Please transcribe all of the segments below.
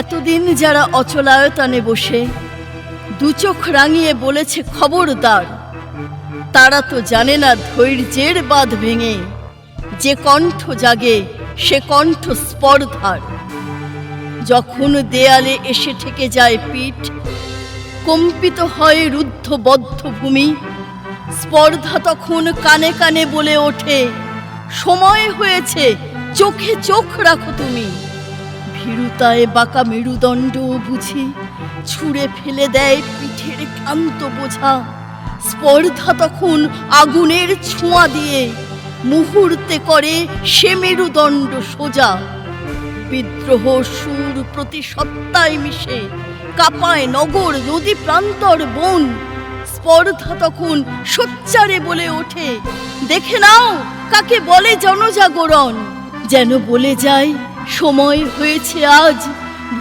এতদিন যারা অচলায়তনে বসে দু চোখ রাঙিয়ে বলেছে খবরদার, তারা তো জানে না ধৈর্যের বাঁধ ভেঙে যে কণ্ঠ জাগে সে কণ্ঠ স্পর্ধার। যখন দেয়ালে এসে ঠেকে যায় পিঠ, কম্পিত হয় রুদ্ধ বদ্ধ ভূমি স্পর্ধা তখন কানে কানে বলে ওঠে। সময় হয়েছে, চোখে চোখ রাখো তুমি। ভীরুতায় বাঁকা মেরুদণ্ড বুঝি, ছুঁড়ে ফেলে দেয় পিঠের ক্লান্ত বোঝা। স্পর্ধা তখন আগুনের ছোঁয়া দিয়ে, মুহূর্তে করে সে মেরুদণ্ড সোজা। বিদ্রোহ সুর প্রতি সত্তায় মিশে, কাপায় নগর নদী প্রান্তর বন। স্পর্ধা তখন সোচ্চারে বলে ওঠে। দেখে নাও কাকে বলে জনজাগরণ। যেন বলে যায়, সময় হয়েছে আজ,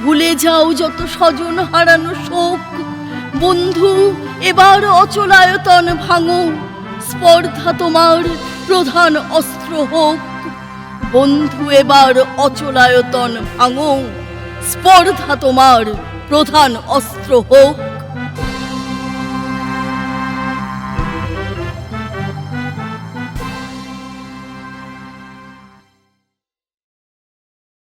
ভুলে যাও যত স্বজন হারানো শোক। বন্ধু, এবার অচলায়তন ভাঙো, স্পর্ধা তোমার প্রধান অস্ত্র হোক। বন্ধু, এবার অচলায়তন ভাঙো, স্পর্ধা তোমার প্রধান অস্ত্র হোক।